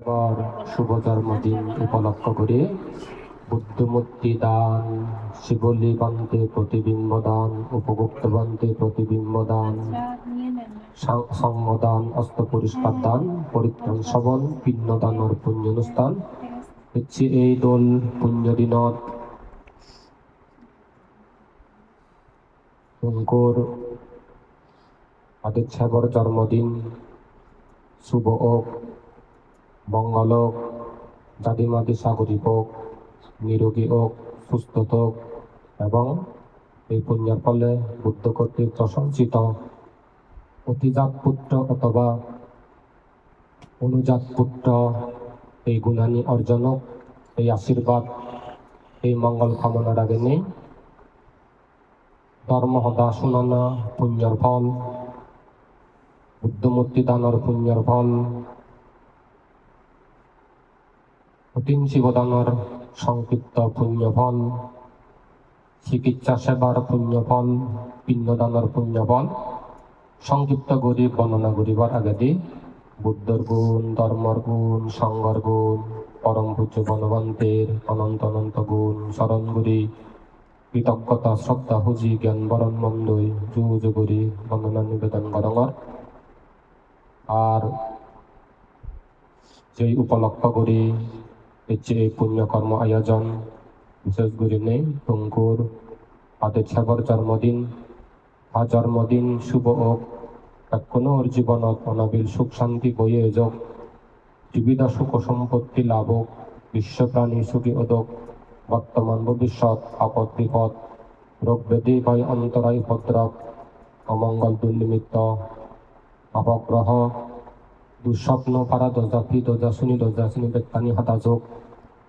এবার শুভ জন্মদিন উপলক্ষ করে বুদ্ধমূর্তি দান শিবলি বান্তে প্রতিবিম্ব দান উপগুপ্ত বান্তে প্রতিবিম্ব দান সা- সঙ্গদান অস্ত পরিষ্কার দান, পরিত্রাণ শ্রবণ পিণ্ড দানর পুণ্য অনুষ্ঠান হচ্ছে এই দোল পুণ্য দিনত অঙ্কুর আদিচ্ছাগর জন্মদিন, শুভ ওক। মঙ্গল হোক জাতিমাতি সাগরিক হোক, নিরোগী হোক, সুস্থ হোক, এবং এই পুণ্যের ফলে বুদ্ধ কর্তৃক প্রশংসিত অতিজাত পুত্র অথবা অনুজাত পুত্র এই গুণানি অর্জনক এই আশীর্বাদ, এই মঙ্গল কামনার আগে নেই। ধর্ম সদা শুনানা, পুণ্যর ফল, বুদ্ধমূর্তি দানৰ পুণ্যৰ ফল অতীন শিৱদানৰ সংক্ষিপ্ত পুণ্য ফল চিকিৎসা সেৱাৰ পুণ্য ফল পিণ্ডদানৰ পুণ্য ফল সংক্ষিপ্ত কৰি বৰ্ণনা কৰিবৰ আগেদি বুদ্ধৰ গুণ ধৰ্মৰ গুণ সংঘৰ গুণ পৰম পূজ্য বনবন্তেৰ অনন্ত অনন্ত গুণ চৰণ গুৰি কৃতজ্ঞতা শ্ৰদ্ধা সুজি জ্ঞান বৰণ মন্দৈ জু জুগুৰি বন্দনা, নিবেদন কৰঙৰ আর সেই উপলক্ষ করে হচ্ছে এই পুণ্যকর্ম আয়োজন, বিশেষ করে নেই, টঙ্কুর আদের সাগর জন্মদিন। আ জন্মদিন শুভ হোক ওর জীবনত অনাবিল সুখ শান্তি বয়ে যোগ জীবিতা সুখ সম্পত্তি লাভ হোক, বিশ্বপ্রাণী সুখী ওদক বর্তমান ভবিষ্যৎ আপদ বিপদ, রোগ ব্যাধি বাই অন্তরায় উপদ্রব, অমঙ্গল দুর্নিমিত্ত, অপগ্রহ দুঃস্বপ্ন পারা দরজা ফি দরজা শুনি দরজা শুনি বেত্তানি হাতাযোগ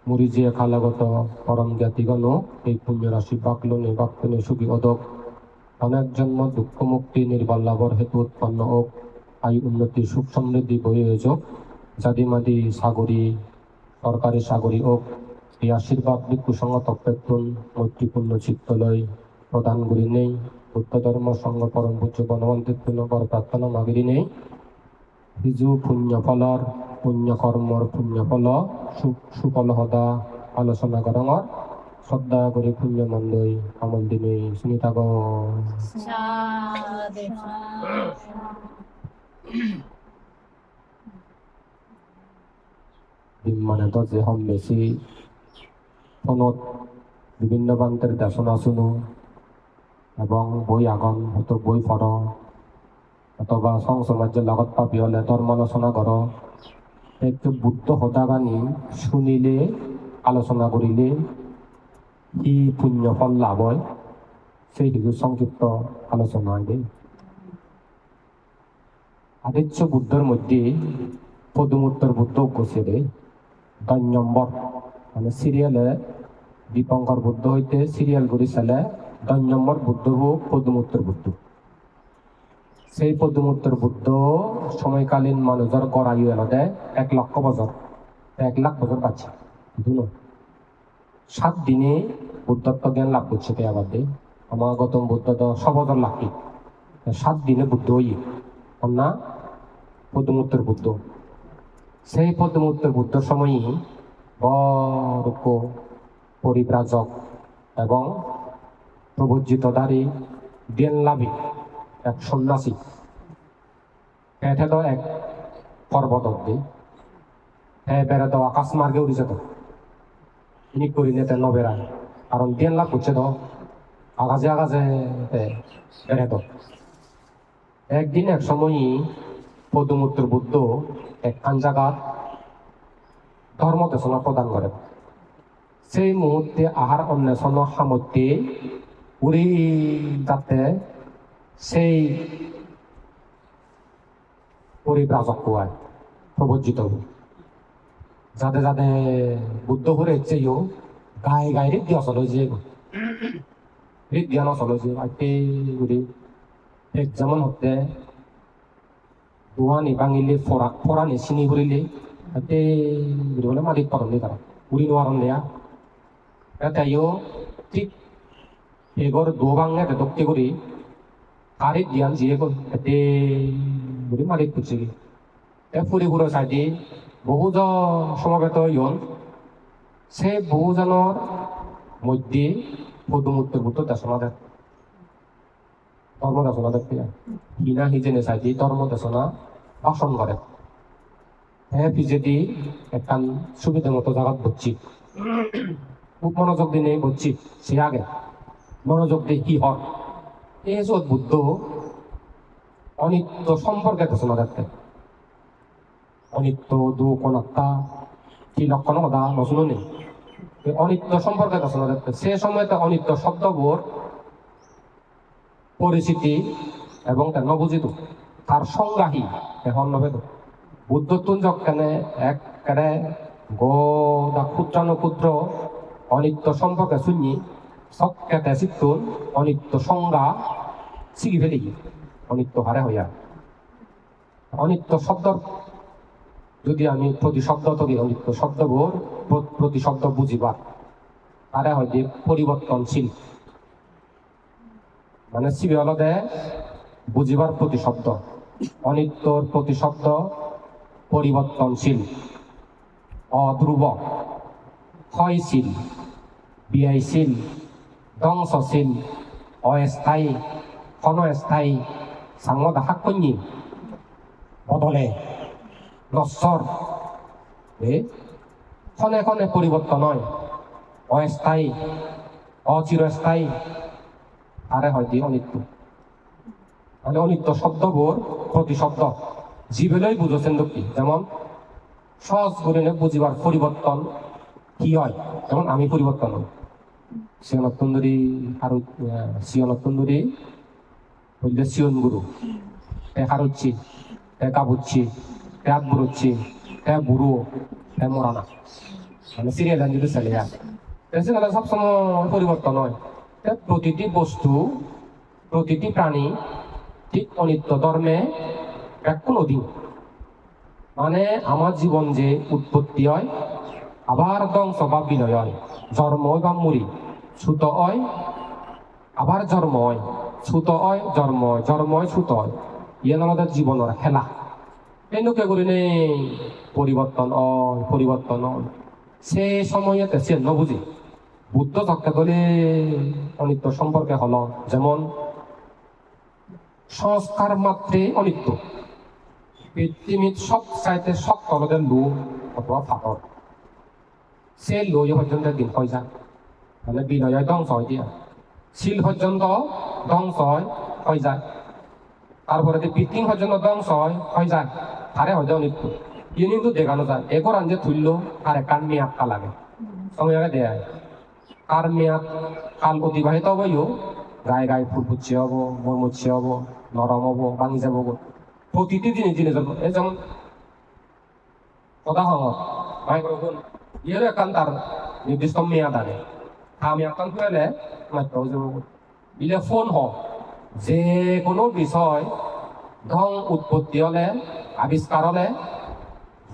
মুরিজিয়ে খালাগত পরম জ্ঞাতিগণ এই পুণ্য রাশি বাকলনে বাক্যনে সুখী অদক। অনেক জন্ম দুঃখ মুক্তি নির্বাল লাভর হেতু উৎপন্ন হোক আয় উন্নতি, সুখ সমৃদ্ধি বয়ে যোগ। জাদিমাদি সাগরী সরকারি সাগরী হোক এই আশীর্বাদ ভিক্ষু সঙ্গত পেতুন মৈত্রীপূর্ণ চিত্তলয় প্রদান করি নেই। বুদ্ধ ধর্ম সংঘ পরম পূজ্য বনবন্তের পুনঃবর প্রার্থনা মাগিরি নেই। হিজু পুণ্য ফলৰ পুণ্য কৰ্মৰ পুণ্য ফল সু- সুফল সদা আলোচনা কৰঙৰ শ্ৰদ্ধা কৰি পুণ্য মন্দৈ কামল দিনে শুনি থাক মানে তো যে হম বেছি ফোনত বিভিন্ন প্ৰান্তেৰ দেশনা শুনো। এবং বই আগন হয়তো বই পঢ় অথবা সং সমাজের লগত পাবি হলে ধর্মালোচনা কর একটু বুদ্ধ সদাগানি শুনিলে, আলোচনা করিলে কি পুণ্য ফল লাভ হয়। সেই কিছু সংক্ষিপ্ত আলোচনা হয় আদিত্য বুদ্ধর মধ্যে পদমূত্তর বুদ্ধ গছে দেই দুই নম্বর মানে সিরিয়ালে দীপঙ্কর বুদ্ধ হইতে সিরিয়াল করে চালে দুই নম্বর বুদ্ধ হোক পদমূত্তর বুদ্ধ সেই পদমূত্তর বুদ্ধ সময়কালীন মানুষের গড় আয়ু এলাদে এক লক্ষ বছর। এক লাখ বছর পাচ্ছে। দুনো। সাত দিনে বুদ্ধত্ব জ্ঞান লাভ করছে কে আবার দে আমার গৌতম বুদ্ধ তো সবদর লাভ কি সাত দিনে বুদ্ধ হই না? পদমূত্তর বুদ্ধ। সেই পদমূত্তর বুদ্ধর সময়ই বড় পরিব্রাজক এবং প্রবজ্জিতধারী জ্ঞান লাভী এক সন্ন্যাসী। এটা তো এক পর্বত অব্দি হ্যাঁ বেড়া তো আকাশ মার্গে উড়িছে তো। ইনি করি ন বেড়ায় কারণ জ্ঞান লাভ করছে তো। আকাশে আকাশে বেড়ে তো একদিন এক সময়ই পদমূত্র বুদ্ধ একখান জায়গাত ধর্ম দেশনা প্রদান করে। সেই মুহূর্তে আহার অন্বেষণ সামর্থ্যে উড়ি যাতে সেই পরিব্রাজক হয় প্রবজ্জিত যাতে যাতে বুদ্ধ করে চেয়েও গায়ে গায়ে রেড দিয়া চলো যে রেড দিয়া নচলো যে আইতে গুড়ি এক যেমন হতে, দোয়ানি বাঙিলে ফরা ফরানি চিনি করিলে আইতে গুড়ি বলে মালিক পারন নি তারা উড়ি নোয়ারন দেয়া তাইও ঠিক এগর দো বাঙে দক্তি করি 가리 디안 지에 거 그때 우리 말이 붙이기 때 뿌리 불어 살지 বহুজন সমাবেত হইন সে বহুজনের মধ্যে পদমূর্তির মতো দেশনা দেয় ধর্ম দেশনা দেখতে হিনা হিজেনে চাইতে ধর্ম দেশনা ভাষণ করে হ্যাঁ পিছেদি একখান সুবিধা মতো জায়গাত বসছি খুব মনোযোগ দিনে বসছি সে আগে মনোযোগ দিয়ে কি হর বুদ্ধ অনিত্য সম্পর্কে দেশনা দেখতে অনিত্য, দুঃখ, অনাত্মা কি লক্ষণ কথা নশুনো নেই অনিত্য সম্পর্কে দেশনা দেখতে সে সময়তে অনিত্য শব্দবোর পরিচিতি এবং তার নবুজিত। তার সংজ্ঞাহী এখন নবেদ। বুদ্ধতুন যক্ষণে এক কেড়ে গোদা ক্ষুদ্রানো ক্ষুদ্র অনিত্য সম্পর্কে শুনি শিখতুন অনিত্য সংজ্ঞা শিখি ফেলি অনিত্য হারে হইয়া। অনিত্য শব্দ যদি আমি প্রতি শব্দ তৈরি অনিত্য প্র- প্রতি শব্দ বুঝিবা, তারে হয়তো পরিবর্তনশীল। মানে সিবি হলদে বুঝিবার প্রতি শব্দ। অনিত্যর প্রতি শব্দ পরিবর্তনশীল। অধ্রুব। ক্ষয়শীল। ব্যয়শীল। ধ্বংসশীল অস্থায়ী ক্ষণস্থায়ী সাংমদ হাক্কন্যী বদলে নশ্বর ক্ষণে ক্ষণে পরিবর্তন হয় অস্থায়ী অচিরস্থায়ী আরে হয়তো অনিত্য মানে অনিত্য শব্দবোৰ প্রতি শব্দ জীবেলই বুঝেছেন কি যেমন সহজ করে বুঝিবার পরিবর্তন কি হয় যেমন আমি পরিবর্তন হই শিয়নত্তন্দরী আৰু শিয়নত্তন্দরী হইলে শিয়ন গুরু তে হারুচ্ছি তে কাবুচ্ছি তে তে তে মরানা মানে সেখানে সবসময় পরিবর্তন হয় প্রতিটি বস্তু প্রতিটি প্রাণী ঠিক অনিত্য ধর্মে ব্যাকুল অধীন মানে আমার জীবন যে উৎপত্তি হয় আবার ধ্বংস বা বিনয় জন্ম বা মুড়ি ছুত হয় আবার জন্ম হয় ছুত হয় জন্ম হয় জন্ম হয় হয় ইয়ে জীবনের খেলা এনেকে করে পরিবর্তন হয় পরিবর্তন হয় সে সময়তে সে নবুঝি বুদ্ধ চক্কে করে অনিত্য সম্পর্কে হল। যেমন সংস্কার মাত্রে অনিত্য। পৃথিবীর সব চাইতে শক্ত লোক অথবা পাথর সে লই পর্যন্ত দিন হয়ে যায় মানে বিনয় ধ্বংস হয়ে দিয়া শিল পর্যন্ত ধ্বংস হয় হয়ে যায় তারপরে পিটিং পর্যন্ত ধ্বংস হয় হয়ে যায় তারে হয়ে যায় অনিত্য ইয়ে কিন্তু দেখানো যায় এগর আনজে তুললো আর একান মেয়াদটা লাগে আগে দেয় কার মেয়াদ কাল অতিবাহিত হবইও গায়ে গায়ে ফুল ফুটছে হব মরমুচ্ছে হব নরম হব ভাঙি যাব। প্রতিটি জিনিস জিনিস এই যেমন কথা মাইক্রোফোন ইয়েরও একান তার নির্দিষ্ট মেয়াদ আনে তা মেয়াদটান মাত্র যাব। ইলে ফোন হোক যে কোনো বিষয় ধং উৎপত্তি হলে আবিষ্কার হলে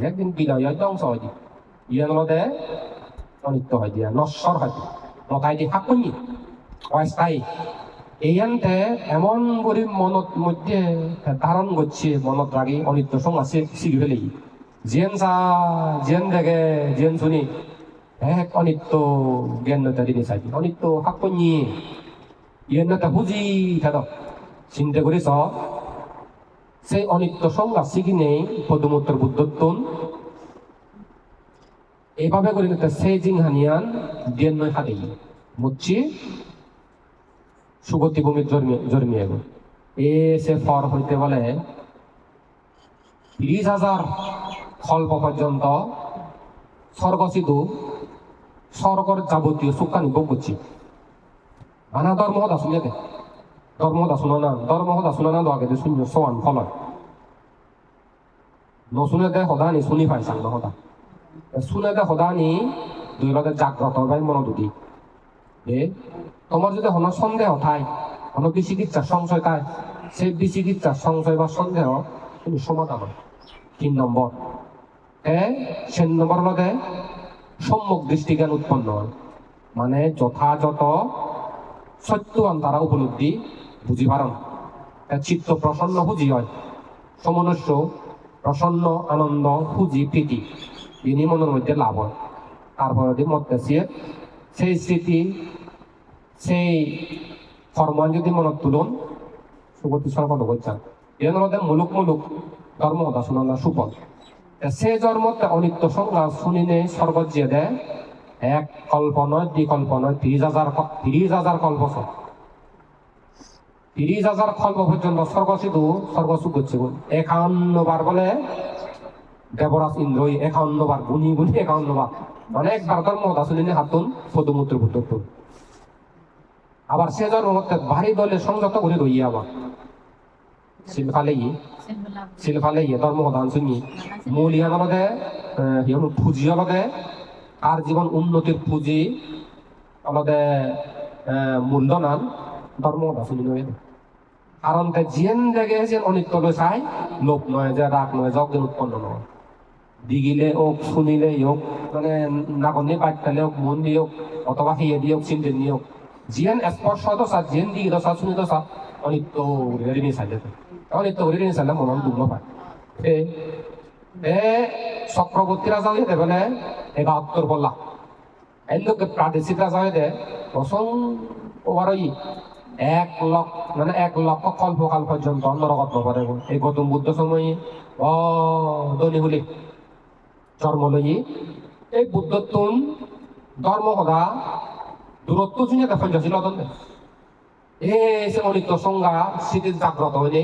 একদিন বিনয় ধ্বংস হয় দি ইয়ে নলদে অনিত্য হয় দিয়া নশ্বর হয় দিয়া মতাই দি হাকুনি অস্থায়ী এইয়ান্তে এমন করে মনত মধ্যে ধারণ করছে মনত রাখি অনিত্য সঙ্গ শিখি ফেলি জেন চা জেন দেখে জেন শুনি, এক অনিত্য জ্ঞান নতা দিনে চাই, অনিত্য হাকুনি ইয়ে নতা বুঝি থাক চিন্তা করিস সেই অনিত্য সংজ্ঞা শিখি নেই পদমূত্তর বুদ্ধত্বন। এইভাবে করে নিতে সেই জিংহানিয়ান দিয়ে নয় হাতে। মুচ্ছি, সুগতি ভূমির জন্মে, জন্মিয়ে এ সে ফর হইতে বলে, তিরিশ হাজার খল্প পর্যন্ত স্বর্গসিধু, স্বর্গর যাবতীয় সুখানি ভোগ করছি আনা ধর্ম হদা শুনে দে ধর্ম হদা শুনো না ধর্ম হদা শুনে না দোয়াকে যে শূন্য সোয়ান ফল নশুনে দে সদা নি শুনি পাই চাং নহদা শুনে দে সদা নি দুই লগে জাগ্রত বাই মনোযোগী এ, তোমার যদি হন সন্দেহ থাই হন বিচিকিৎসার সংশয় থাই সেই বিচিকিৎসার সংশয় বা সন্দেহ তুমি সমাধান হয়। তিন নম্বর এ সেন নম্বর লগে সম্মুখ দৃষ্টিজ্ঞান উৎপন্ন। হয় মানে যথাযথ সত্যবান তারা উপলব্ধি বুঝি পারন চিত্ত প্রসন্ন বুঝি হয়। সমনস্য প্রসন্ন আনন্দ পুঁজি প্রীতি। যিনি মনের মধ্যে লাভ হয়। তারপরে দিয়ে মত সেই স্মৃতি, সেই কর্মান যদি মনত তুলুন সুগতি সর্বদ করছেন এর মধ্যে মুলুক মুলুক ধর্ম কথা শোনা সুফল সে জন্মতে অনিত্য সংজ্ঞা শুনিনে স্বর্গ যে দেয়, এক কল্প নয় দুই কল্প নয় হাজার তিরিশ হাজার কল্প তিরিশ হাজার কল্প পর্যন্ত স্বর্গ সিধু স্বর্গ করছে একান্ন বার বলে দেবরাজ ইন্দ্রই একান্ন বার গুনি গুনি একান্ন বার। মানে একবার ধর্ম শুনিনে হাতুন পদমূত্র বুদ্ধ। আবার সে জন্ম মধ্যে ভারী দলে সংযত করে রইয়া আবার। শিলফালে ই শিলফালে ই ধর্ম কথা শুনি মূল ইয়ান অলদে হিয়ন পুঁজি অলদে আর জীবন উন্নতির পুঁজি অলদে মূল্যনান ধর্ম কথা শুনি নয় কারণ তে জিয়েন জাগে যে অনিত্য লৈ চাই লোভ নয় যে রাগ নয় যজ্ঞের উৎপন্ন নয় দিগিলে হোক শুনিলে হোক মানে নাগনি পাইতালে হোক মন দিয়ে হোক অথবা হিয়ে দিয়ে হোক চিন্তে দিয়ে হোক জিয়েন স্পর্শ দশা জিয়েন দিগি দশা শুনি দশা অনিত্য রেডিনি চাইলে অনিত্য রেডিনি চাইলে মনত দুগ্ন পায় এ চক্রবর্তী রাজা হয়ে দেবে একাত্তর বললা এন্দুকে প্রাদেশিক রাজা হয়ে দে অসং ওভারই এক লক্ষ মানে এক লক্ষ কল্পকাল পর্যন্ত নরকত নপরে এই গৌতম বুদ্ধ সময়ে অ, ধনী হলি জন্ম লই এই বুদ্ধত্বন ধর্ম সদা দূরত্ব জুনিয়া দেখুন যাচ্ছিল তন্দে এ সে অনিত্য সংজ্ঞা স্মৃতির জাগ্রত হয়ে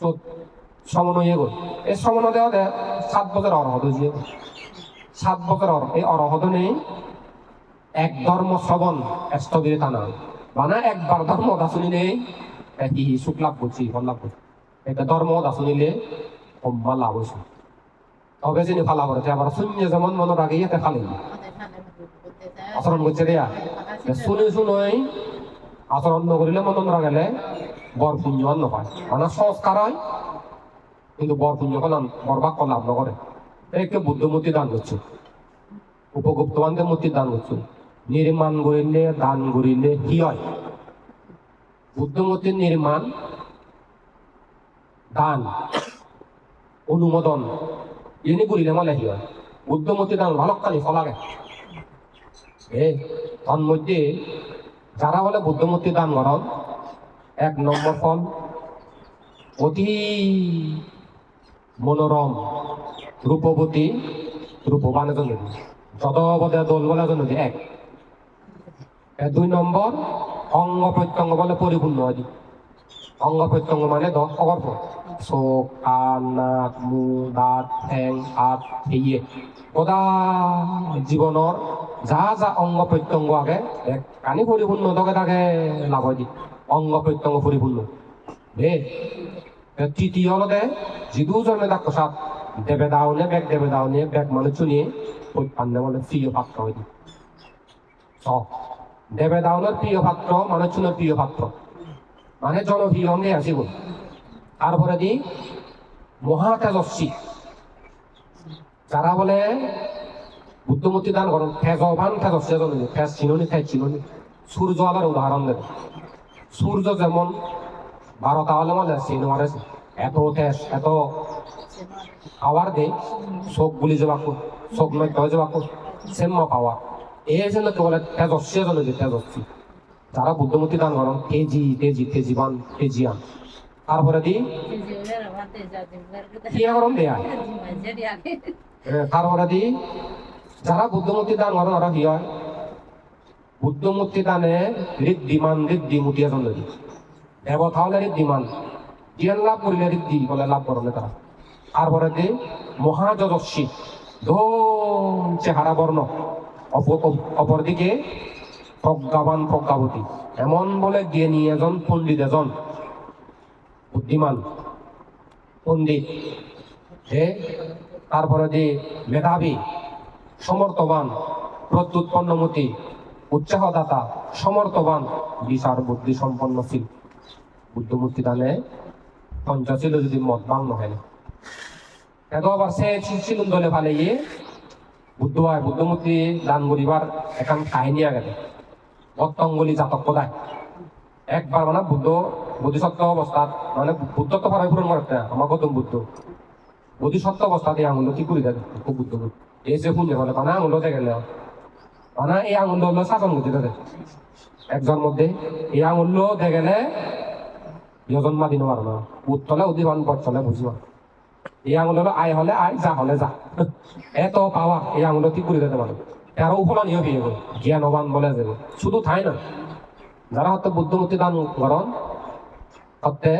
নেই সমন্বয়ে গল এই সমন্বয় দেওয়া দে সাত বছর অরহদ দিয়ে সাত বছর অর, এই অরহদ নেই। এক ধর্ম শ্রবণ স্থগিত টানা মানে একবার ধর্ম দাসুনি নেই। কি সুখ লাভ করছি ফল করছি এটা ধর্ম দাসুনিলে কম্বা লাভ হয়েছে তবে যিনি ফালা করে আবার শূন্য যেমন মনের আগে ইয়াতে ফালি। আচরণ করছে দেয়া। শুনি শুনই আচরণ নকরিলে মন গেলে বৰ পুণ্য নপায় মানে সংস্কাৰ হয় কিন্তু কলাম বরবাদ লাভ নকৰে একে বুদ্ধমূর্তি দান করছে। উপগুপ্ত বান্ধে মূর্তি দান করছে। নির্মাণ করিলে, দান করিলে কি হয়? বুদ্ধমূর্তির নির্মাণ, দান, অনুমোদন, ইনি করিলে মানে কি হয়? বুদ্ধমূর্তি দান ভালকানি ফলাগে। এ, তন্মধ্যে যারা বলে বুদ্ধমূর্তি দান করন এক নম্বর ফল, অতি মনোরম, রূপবতী, রূপবান এজন। নদী যদবদে দোল বলে এজন নদী এক। দুই নম্বর, অঙ্গ প্রত্যঙ্গ বলে পরিপূর্ণ আদি। অঙ্গ প্রত্যঙ্গ মানে দশ অগর্ভ। চোখ কাণ নাক মুখ দাঁত ঠেং হাত সেয়ে সদা জীৱনৰ যা যা অঙ্গ প্রত্যঙ্গ আগে, এক কানি তকে তাকে লাভ হয়। দি অঙ্গ প্রত্যঙ্গ পরিপূর্ণ। দে, এ তৃতীয় হলতে যিদুজনে তাক কষাত দেবে দাওনে বেগ দেবে দাওনে বেগ মানে চুনিয়ে পান্নে মানে প্রিয় পাত্র হয় দি চ, দেবে দাওনের প্রিয় পাত্র মানে চুনের প্রিয় পাত্র। মানে জনপ্রিয় অঙ্গে আসিব তারপরে দি মহাতেজস্বী যারা বলে, বুদ্ধমূর্তি দান করেন, তেজবান তেজস্বী তেজ চিননি তেজ, চিননি, সূর্য আবার উদাহরণ দেবে। সূর্য যেমন বারোটা হলে মানে চিনোয়ারে এত তেজ, এত পাওয়ার দে চোখ গুলি যাবাকো চোখ নয় তয় যাবাকো সেম পাওয়া এই জন্য তো বলে, তেজস্বী এজন যে তেজস্বী। যারা বুদ্ধমূর্তি দান করেন তেজি তেজি, তেজিবান, তেজিয়ান। তারপরে দি কিয়া গরম দেয়া? তারপরে দি যারা বুদ্ধমূর্তি দান করেন ওরা কি হয় বুদ্ধমূর্তি দানে ঋদ্ধিমান ঋদ্ধি এজন নদী দেবতা হলে ঋদ্ধিমান জ্ঞান লাভ করিলে ঋদ্ধি বলে লাভ করলে তারা। তারপরে দি মহাযশস্বী ধন চেহারা বর্ণ অপ- অপ- অপরদিকে প্রজ্ঞাবান প্রজ্ঞাবতী এমন বলে জ্ঞানী এজন, পণ্ডিত এজন। বুদ্ধিমান, পণ্ডিত, হে তারপরে যে মেধাবী সমর্থবান প্রত্যুৎপন্নমতি উৎসাহদাতা, সমর্থবান, বিচার বুদ্ধি সম্পন্নশীল বুদ্ধমূর্তি দানে পঞ্চশীল যদি মত বাং নহয় এত আবার সে ছিলুন দলে ফালে গিয়ে বুদ্ধ হয় বুদ্ধমূর্তি দান করিবার এখন কাহিনী আগে অত্তঙ্গলি জাতক পদায়। একবার মানে বুদ্ধ বোধিসত্ত্ব অবস্থাত মানে বুদ্ধত্ব পারাই পূরণ করতে আমার গৌতম বুদ্ধ। সত্য অবস্থাতে আঙুল কি করে খুব বুদ্ধ এই যে শুনলে বলে বানা আঙুল দেখে বানা এই আঙুল হলো শাসন করতে দেবে একজন মধ্যে। এই আঙুল দেখেলে ইয়জন মা দিন পারো না উত্তলে উদিবান পচ্ছলে বুঝিবা এই আঙুল হলো আয় হলে আয় যা হলে যা। এত পাওয়া, এই আঙুল কি করে দিতে পারো। তেরো উপলনীয় বিয়ে করে জ্ঞানবান বলে যাবে শুধু তাই না যারা হয়তো বুদ্ধমূর্তি দান করেন হতে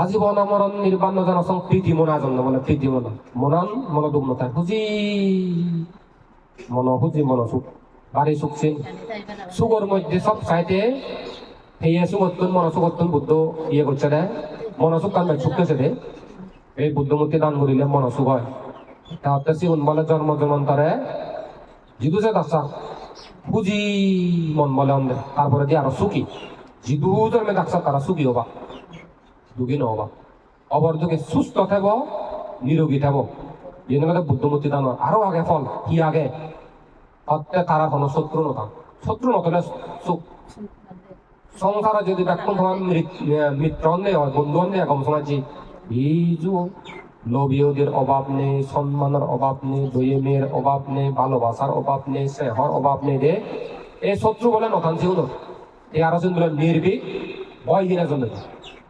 আজীবন মরণ নির্বাণ জনসং প্রীতি মনা জন্য বলে প্রীতি মনা। মনন মনোদুগ নতায় হুজি মন হুজি মন সুখ। বাড়ি সুখছে সুগর মধ্যে সব চাইতে হেয়ে সুগত্তন মন সুগত্তন বুদ্ধ ইয়ে করছে রে। মন সুখ কান সুখতেছে রে। এই বুদ্ধমূর্তি দান করিলে মন সুখ হয় তাহলে সিগুন বলে জন্ম জন্মান্তরে জিদু যে দাসা বুঝি মন বলে অন্ধে। তারপরে দিয়ে আরও সুখী। জিদু জন্মে দাসা, তারা সুখী হবা। দুঃখী নহবা অবর সুস্থ থাকব নিরোগী থাকব যেন বুদ্ধমূর্তি দান। আরও আগে ফল, কি আগে? হত্যা তারা কোনো শত্রু নথাক শত্রু সুখ সংসারে যদি ব্যাকুল তোমার মিত্র নেই বন্ধু নেই এই যু লোভীয়দের অভাব নেই, সম্মানের অভাব নেই দইমের অভাব নেই, ভালোবাসার অভাব নেই, স্নেহর অভাব নেই রে। এই শত্রু বলে নথান ছিল এই আরও জন নির্ভীক ভয় হিরা জন্য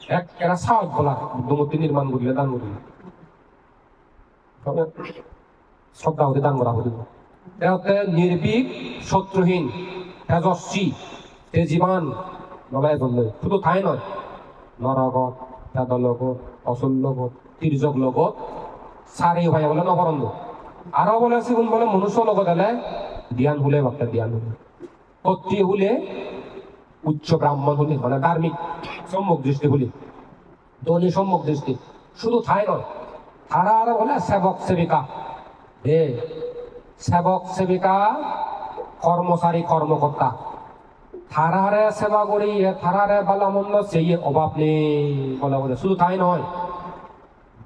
এক এরা সাহস বলা বুদ্ধমূর্তি নির্মাণ করিলে দান করিলে। শ্রদ্ধা হতে দান করা হতে এতে নির্ভীক শত্রুহীন তেজস্বী তেজীবান বলা এজন শুধু ঠাই নয় নরগত তেদ লগত অসুল লগত তির্যক লগত চাৰি ভাই বলে নবরন্দ আরও বলে? সিগুন বলে মনুষ্য লগত এলে জ্ঞান হলে বাপ্তা জ্ঞান হলে কর্তৃ হলে উচ্চ ব্রাহ্মণ হলে মানে ধার্মিক সম্মুখ দৃষ্টি হলে ধনী সম্মুখ দৃষ্টি। শুধু ঠাই নয় তারা আরও বলে সেবক সেবিকা এ সেবক সেবিকা কর্মচারী কর্মকর্তা। থারারে সেবা করি থারারে বালা মন্দ সেই অভাব নেই শুধু তাই নয়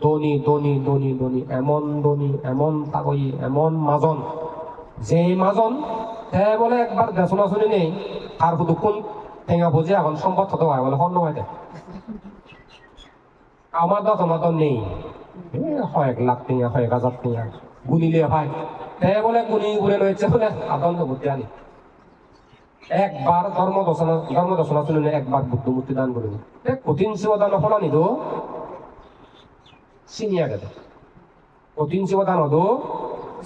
ধনী ধনী ধনী ধনী এমন ধনী এমন তাগই এমন মাজন। যে মাজন তে বলে একবার দেশনা শুনি নেই শুধু কোন টেঙা বুঝে এখন সম্পদ হতে হয় বলে হন নয় আমার তো তোমার তো নেই। এ, কয়েক লাখ টেঙা কয়েক হাজার টেঙা গুনিলে ভাই। তে বলে গুনি ঘুরে রয়েছে বলে আতঙ্ক বুদ্ধি আনি। একবার ধর্ম দর্শনা ধর্ম দর্শনা শুনিলে একবার বুদ্ধমূর্তি দান করিব কঠিন শিবদান ফলানি দো? চিনিয়া গেছে। কঠিন শিবদান হদো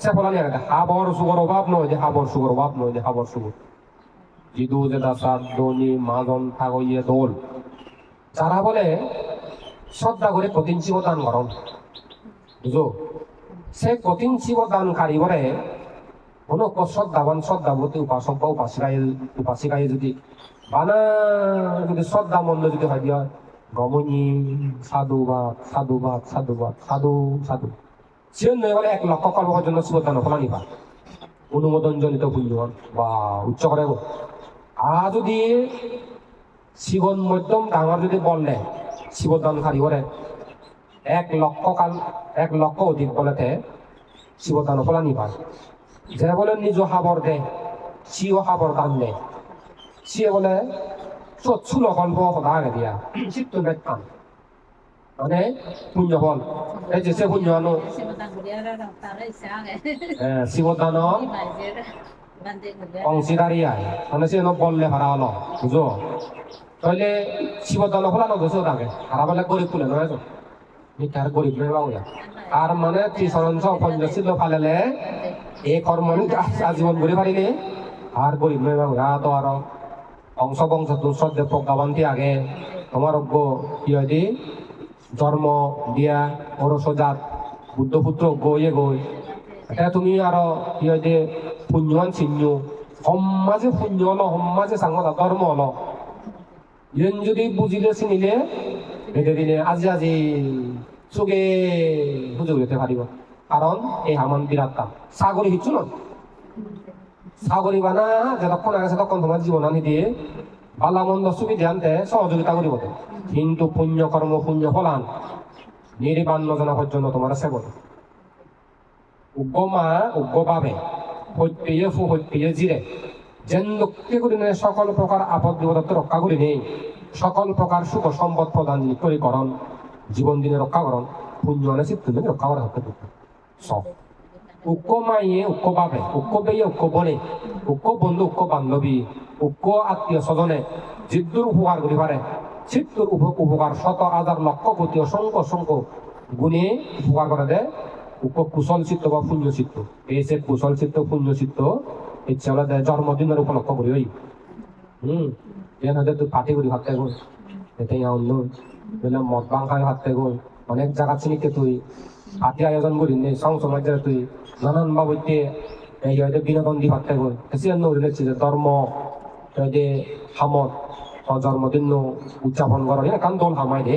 সে ফলানি গেছে। হাবর সুগর অভাব নয় যে হাবর সুগর অভাব নয় যে হাবর সুগর জিদু জেদা সাত দনি, মাজন থাগইয়ে দোল। যারা বলে শ্রদ্ধা করে শিবদান করন বুঝো সে কঠিন শিবদানকারী বলে কোনো শ্রদ্ধাবান শ্রদ্ধাবতী উপাসক বা উপাসিকায় উপাসিকায় যদি বানা, যদি শ্রদ্ধা মন্দ যদি হয় দিয়া গমনী সাধুবাদ সাধুবাদ সাধুবাদ, সাধু সাধু। সে নয় বলে এক লক্ষ কর্ম পর্যন্ত শিবদান ফলানি পা অনুমোদন জনিত পুণ্যবান বা উচ্চ করে। আর যদি শিবন মধ্যম ডাঙর যদি বললে শিবদানকারী করে এক লক্ষ কাল এক লক্ষ অধিক বলেতে শিবদান ফলানি পায় যে বলে নিজ হাবর দে সিও হাবর দান দে। সিয়ে বলে চুলো গল্প সদায় দিয়া চিত্ত বেতান মানে পুণ্য ফল এই যে সে পুণ্য আনো। শিবদান অংশীদারি আয়। মানে সে বললে ভাড়া হলো বুঝো? তাহলে শিবদান ফলা নদোষ থাকে হারা বলে গরিব তুলে নয় মিঠার গরিব বাবুয়া আর মানে ত্রিশরঞ্চ পঞ্চশীল ফালেলে। এই কর্ম আজীবন করে পারিনি আর গরিব বাবু তো আর অংশ বংশ দুঃসদ্য প্রজ্ঞাবান্তি আগে। তোমার অজ্ঞ দি? জন্ম দিয়া ওরস জাত বুদ্ধপুত্র গইয়ে গই এটা তুমি আর কি হয় দি? পুণ্যৱান চিহ্ন সমাজে পুণ্য হল সমাজে চাঙত ধৰ্ম হল যদি বুজিলে, চিনিলে ভেদে দিলে আজি আজি চুগে সুযোগ দিতে পারিব। কারণ এই হামান বিরাট কাম ছাগলী শিকছো ন ছাগলী বানা যতক্ষণ আগে ততক্ষণ তোমার জীবন আনি দিয়ে বালা মন্দ সুবিধা আনতে সহযোগিতা করিব। কিন্তু পুণ্য কর্ম, পুণ্য ফলান নির্বাণ নজনা পর্যন্ত তোমার সেবন। উগ্র মা উগ্র পাবে। সত্যিয়ে ফু সত্যিয়ে জিরে। যেন লক্ষ্যে করি সকল প্রকার আপদ বিপদত্ব রক্ষা করি নেই। সকল প্রকার সুখ সম্পদ প্রদান করি করণ, জীবন দিনে রক্ষা করণ পুণ্য আনে চিত্ত রক্ষা করা হতে সব উক্ক মাইয়ে উক্ক বাবে উক্ক বেয়ে, উক্ক বনে, উক্ক বন্ধু, উক্ক বান্ধবী উক্ক আত্মীয় স্বজনে জিদ্দুর উপকার করি পারে চিত্তুর উপ- উপকার শত হাজার লক্ষ কোটি অসংখ্য অসংখ্য গুণে উপকার করে দেয় উক্ক কুশল চিত্ত বা পুণ্য চিত্ত। এই যে কুশল চিত্ত পুণ্য চিত্ত ইচ্ছা হলে জন্মদিনের উপলক্ষ করি ওই হুম যেন তো পার্টি করি হাতে গো এটাই অন্য বলে মদ বাং হাতে গো অনেক জায়গা চিনিকে তুই? হাতে আয়োজন করি নে, সং সমাজে তুই। নানান বাবুতে এই হয়তো বিনোদন দি হাতে গো এসে অন্য যে ধর্ম যে হামত জন্মদিন উদযাপন করো। এ কান দোল হামাই দে।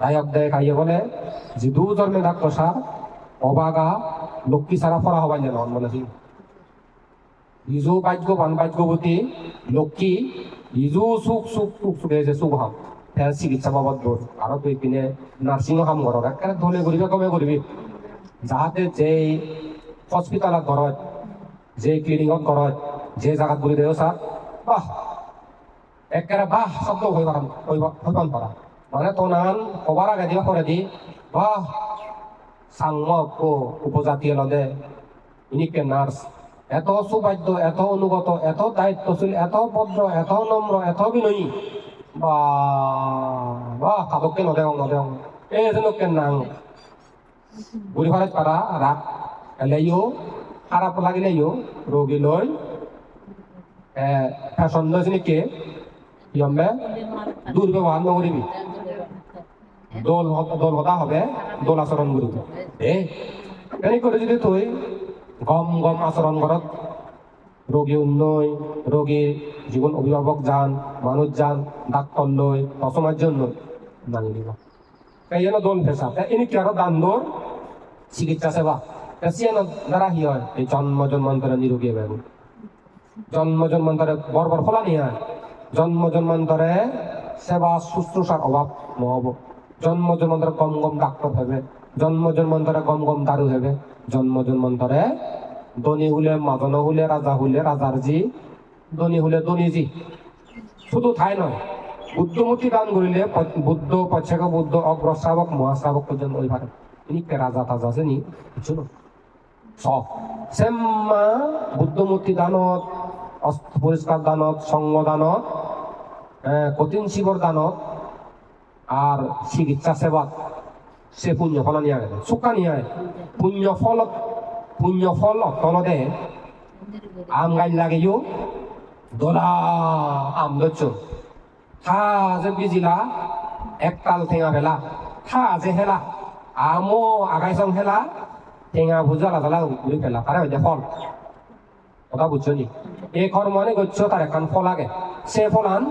দায়ক দেয় খাইয়ে বলে যে দু জন্মে ডাক প্রসার অবাগা, লক্ষ্মী ছাড়া পড়া হবাই যেন বলে ইজু ভাগ্যবান ভাগ্যবতী লক্ষ্মী, ইজু সুখ সুখ সুখ সুখে যে সুখ হাম ফের চিকিৎসা বাবদ দূর। আৰু তুই পিনে নার্সিং হাম ঘৰত একেবাৰে ধলে কৰিবি কমে কৰিবি যাহাতে যে হস্পিটালত ঘৰত যে ক্লিনিকত ঘৰত যে জাগাত ঘূৰি দেও ছাৰ, বাহ! একেবাৰে বাহ শব্দ হৈ পাৰা হৈ মানে তো নান কবার আগে দিয়া করে দি বাহ সাংম উপজাতীয় লদে ইনিকে নার্স এত সুবাদ্য এত অনুগত এত দায়িত্বশীল এত ভদ্র এত নম্র এত বিনয়ী বা বাহ কাদকে নদেও নদেও এই যেনকে নাং বুড়ি ভারত পারা রাত এলাইও খারাপ লাগিলেও রোগী লই ফ্যাশন লইছে ইয়মে দুর্ব্যবহার নকরিবি দোল হ- দোল হতা হবে, দোল আচরণ করিবি এ এনে করে যদি তুই গম গম আচরণ করত, রোগী উন্নয় রোগীর জীবন অভিভাবক যান, মানুষ যান, ডাক্তার লই অসমাজ জন্য মানি নিব এই জন্য দোল ফেসা এনে কি আরও দান দোর চিকিৎসা সেবা। এসিয়ান দ্বারা কি হয়? এই জন্ম জন্মান্তরে নিরোগী হবে জন্ম জন্মান্তরে বরবর ফলা নিয়ে হয় জন্ম জন্মান্তরে সেবা শুশ্রূষার অভাব নহব। জন্ম জন্মান্তরে কম কম ডাক্তার হবে। জন্ম জন্মান্তরে কম কম দারু হবে। জন্ম জন্মান্তরে ধনী হলে মাজন হলে রাজা হলে রাজার জি ধনী হলে ধনী জি শুধু ঠাই নয়, বুদ্ধমূর্তি দান করিলে বুদ্ধ পচ্ছেক বুদ্ধ অগ্র শ্রাবক মহাশ্রাবক পর্যন্ত ওই পারে। ইনিকে রাজা তাজা আছে নি? কিছু না সব। সেম্মা বুদ্ধমূর্তি দানত অস্ত পরিষ্কার দানত, সঙ্গ দানত কঠিন শিবর দানত আর চিকিৎসা সেবাত সে পুণ্য ফল নিয়ে গেছে চুকা নিয়ে আয় পুণ্য ফল পুণ্য ফল তলদে আম গাইল লাগেও দোলা আম থা যে বিজিলা, একতাল ঠেঙা ফেলা থা যে হেলা, আমো আগাইসং হেলা। ঠেঙা ভুজালা জ্বালা ঘুরি ফেলা তারা হইতে ফল। কথা বুঝছ নি? এই কর্মনে গচ্ছ তার এখন ফল আগে। সে ফলান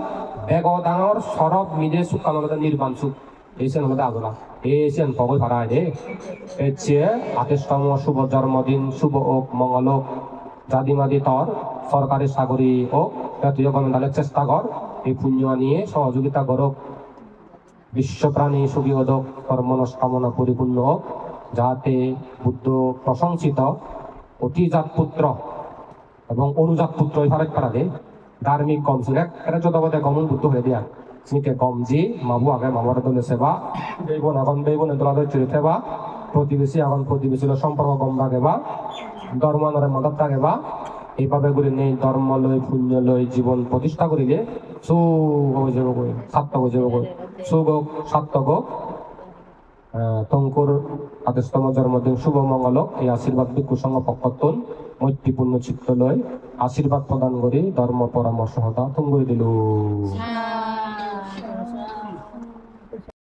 বেগ ডাঙর সরব মিদে সুকালতে নির্বাণ সুখ এই সেন হলতে আদলা এই সেন পগল ভাড়া দে। চেয়ে আঠাশতম শুভ জন্মদিন, শুভ ওক, মঙ্গল ওক। জাদিমাদি তর সরকারি সাগরী ওক। জাতীয় গণদালের চেষ্টা কর এই পুণ্য নিয়ে সহযোগিতা করক বিশ্বপ্রাণী সুবিবোধক কর্মনস্কামনা পরিপূর্ণ হোক যাতে বুদ্ধ প্রশংসিত অতিজাত পুত্র এবং অনুজাত পুত্র এই ফারেক পারা দে। যত কথা গমন বুদ্ধ হয়ে দিয়া। সিনিকে গম জি, মাবু আগে মামার দলে সেবা। বেবন আগন বেবন দলাদের চুরি থেবা। প্রতিবেশী আগন প্রতিবেশীর সম্পর্ক গম রাখেবা ধর্মানরে মদত রাখেবা এইভাবে করে নেই, ধর্ম লই পুণ্য লই জীবন প্রতিষ্ঠা করিলে হয়ে যাব কই সার্থক যাব কই হোক, সার্থক তঙ্কুর আদেশতম জন্মদিন, শুভ মঙ্গল এই আশীর্বাদ ভিক্ষু সংঘ পক্ষতন মৈত্রীপূর্ণ চিত্ত লয় আশীর্বাদ প্রদান করে ধর্ম পরামর্শ হতা তুঙ্গুরি দিল। 사